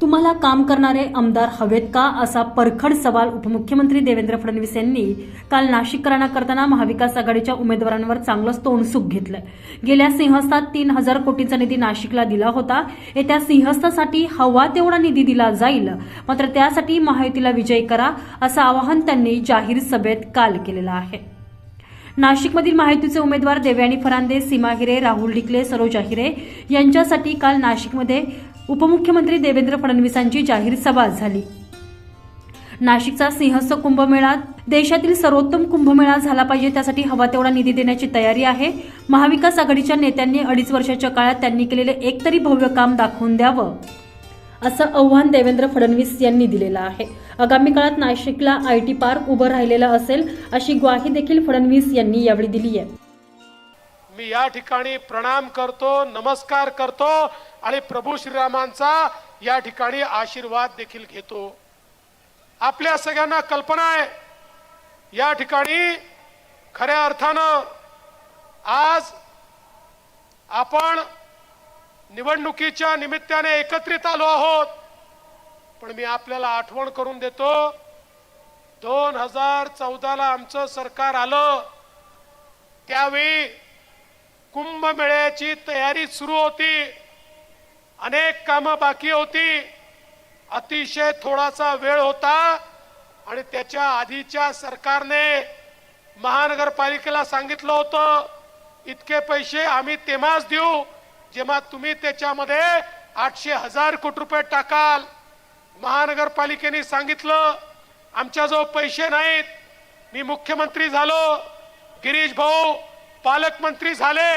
तुम्हाला काम करणारे आमदार हवेत का असा परखड सवाल उपमुख्यमंत्री देवेंद्र फडणवीस यांनी काल नाशिककरांना करताना महाविकास आघाडीच्या उमेदवारांवर चांगलंच तोंडसुख घेतलं गेल्या सिंहस्थात तीन हजार कोटींचा निधी नाशिकला दिला होता. येत्या सिंहस्थासाठी हवा तेवढा निधी दिला जाईल. मात्र त्यासाठी महायुतीला विजयी करा असं आवाहन त्यांनी जाहीर सभेत काल केलेलं आहे. नाशिकमधील महायुतीचे उमेदवार देवयानी फरांदे सीमा हिरे राहुल डिकले सरोजा हिरे यांच्यासाठी काल नाशिकमध्ये उपमुख्यमंत्री देवेंद्र फडणवीसांची जाहीर सभा झाली. नाशिकचा सिंहस्थ कुंभमेळा देशातील सर्वोत्तम कुंभमेळा झाला पाहिजे त्यासाठी हवा तेवढा निधी देण्याची तयारी आहे. महाविकास आघाडीच्या नेत्यांनी अडीच वर्षाच्या काळात त्यांनी केलेले एक तरी भव्य काम दाखवून द्यावं असं आव्हान देवेंद्र फडणवीस यांनी दिलेलं आहे. आगामी काळात नाशिकला आय टी पार्क उभं राहिलेलं असेल अशी ग्वाही देखील फडणवीस यांनी यावेळी दिली आहे. मी या ठिकाणी प्रणाम करतो नमस्कार करतो आणि प्रभू श्रीरामांचा या ठिकाणी आशीर्वाद देखील घेतो. आपल्या सगळ्यांना कल्पना आहे या ठिकाणी खऱ्या अर्थानं आज आपण निवडणुकीच्या निमित्ताने एकत्रित आलो आहोत पण मी आपल्याला आठवण करून देतो दोन हजार चौदाला आमचं सरकार आलं त्यावेळी कुंभमेळ्याची तयारी सुरू होती. अनेक कामं बाकी होती. अतिशय थोडासा वेळ होता आणि त्याच्या आधीच्या सरकारने महानगरपालिकेला सांगितलं होतं इतके पैसे आम्ही तेव्हाच देऊ जेव्हा तुम्ही त्याच्यामध्ये आठशे हजार कोटी रुपये टाकाल. महानगरपालिकेने सांगितलं आमच्याजवळ पैसे नाहीत. मी मुख्यमंत्री झालो. गिरीश भाऊ पालकमंत्री झाले.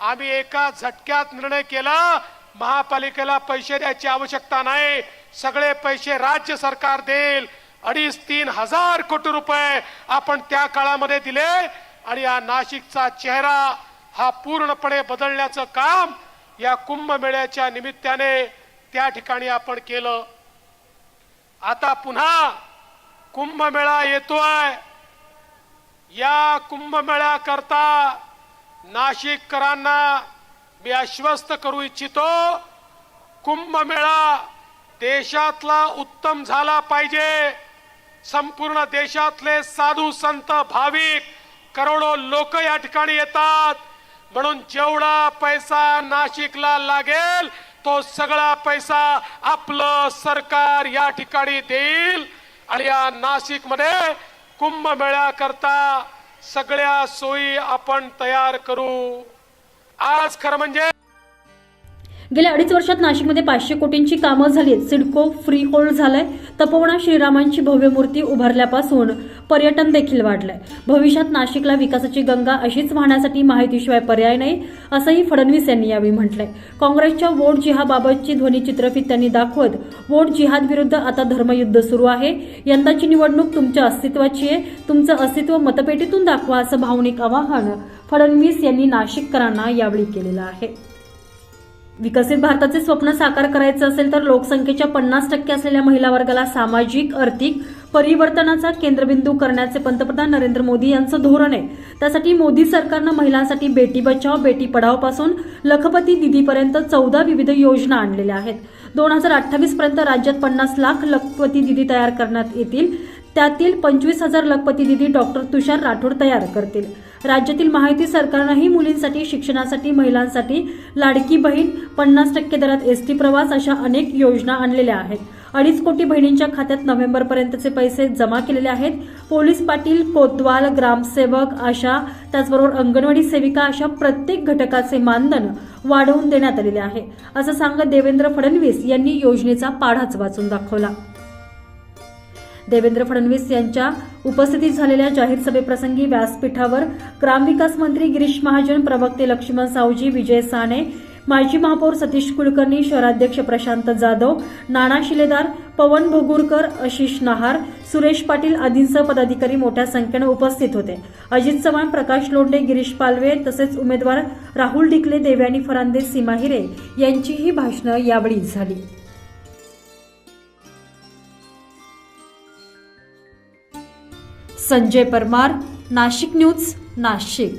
आम्ही एका झटक्यात निर्णय केला. महापालिकेला पैसे द्यायची आवश्यकता नाही. सगळे पैसे राज्य सरकार देईल. अडीच तीन हजार कोटी रुपये आपण त्या काळामध्ये दिले आणि या नाशिकचा चेहरा हा पूर्णपणे बदलण्याचं काम या कुंभमेळ्याच्या निमित्ताने त्या ठिकाणी आपण केलं. आता पुन्हा कुंभमेळा येतोय. या कुंभमेळ्याकरता नाशिककरांना मी आश्वस्त करू इच्छितो कुंभमेळा देशातला उत्तम झाला पाहिजे. संपूर्ण देशातले साधू संत भाविक करोडो लोक या ठिकाणी येतात. म्हणून जेवढा पैसा नाशिकला लागेल तो सगळा पैसा आपलं सरकार या ठिकाणी देईल. आणि या नाशिकमध्ये कुंभमेळ्या करता सगळ्या सोयी आपण तयार करू. आज खरं म्हणजे गेल्या अडीच वर्षात नाशिकमध्ये पाचशे कोटींची कामं झाली सिडको फ्री होल्ड झालंय. तपोवना श्रीरामांची भव्य मूर्ती उभारल्यापासून पर्यटन देखील वाढलंय. भविष्यात नाशिकला विकासाची गंगा अशीच वाहण्यासाठी माहितीशिवाय पर्याय नाही असंही फडणवीस यांनी यावेळी म्हटलंय. काँग्रेसच्या वोट जिहाबाबतची ध्वनिचित्रफीत त्यांनी दाखवत वोट जिहाद विरुद्ध आता धर्मयुद्ध सुरू आहे. यंदाची निवडणूक तुमच्या अस्तित्वाची आहे. तुमचं अस्तित्व मतपेटीतून दाखवा असं भावनिक आवाहन फडणवीस यांनी नाशिककरांना यावेळी केलेलं आहे. विकसित भारताचे स्वप्न साकार करायचं असेल तर लोकसंख्येच्या पन्नास टक्के असलेल्या महिला वर्गाला सामाजिक आर्थिक परिवर्तनाचा केंद्रबिंदू करण्याचे पंतप्रधान नरेंद्र मोदी यांचं धोरण आहे. त्यासाठी मोदी सरकारनं महिलांसाठी बेटी बचाव बेटी पढावपासून लखपती दिदीपर्यंत चौदा विविध योजना आणलेल्या आहेत. दोन हजार अठ्ठावीस पर्यंत राज्यात पन्नास लाख लखपती दिदी तयार करण्यात येतील. त्यातील पंचवीस हजार लखपती दिदी डॉक्टर तुषार राठोड तयार करतील. राज्यातील माहिती सरकारनंही मुलींसाठी शिक्षणासाठी महिलांसाठी लाडकी बहीण पन्नास टक्के दरात एसटी प्रवास अशा अनेक योजना आणलेल्या आहेत. अडीच कोटी बहिणींच्या खात्यात नोव्हेंबरपर्यंतचे पैसे जमा केलेले आहेत. पोलीस पाटील कोतवाल ग्रामसेवक आशा त्याचबरोबर अंगणवाडी सेविका अशा प्रत्येक घटकाचे मानधन वाढवून देण्यात आलेले आहे. असं सांगत देवेंद्र फडणवीस यांनी योजनेचा पाढाच वाचून दाखवला. देवेंद्र फडणवीस यांच्या उपस्थितीत झालेल्या जाहीर सभेप्रसंगी व्यासपीठावर ग्रामविकास मंत्री गिरीश महाजन प्रवक्ते लक्ष्मण सावजी विजय साने माजी महापौर सतीश कुलकर्णी शहराध्यक्ष प्रशांत जाधव नाना शिलेदार पवन भोगुरकर आशिष नहार सुरेश पाटील आदींसह पदाधिकारी मोठ्या संख्येनं उपस्थित होते. अजित चव्हाण प्रकाश लोंढे गिरीश पालवे तसेच उमेदवार राहुल डिकले देवयानी फरांदे सीमा हिरे यांचीही भाषणं यावेळी झाली. संजय परमार नाशिक न्यूज नाशिक.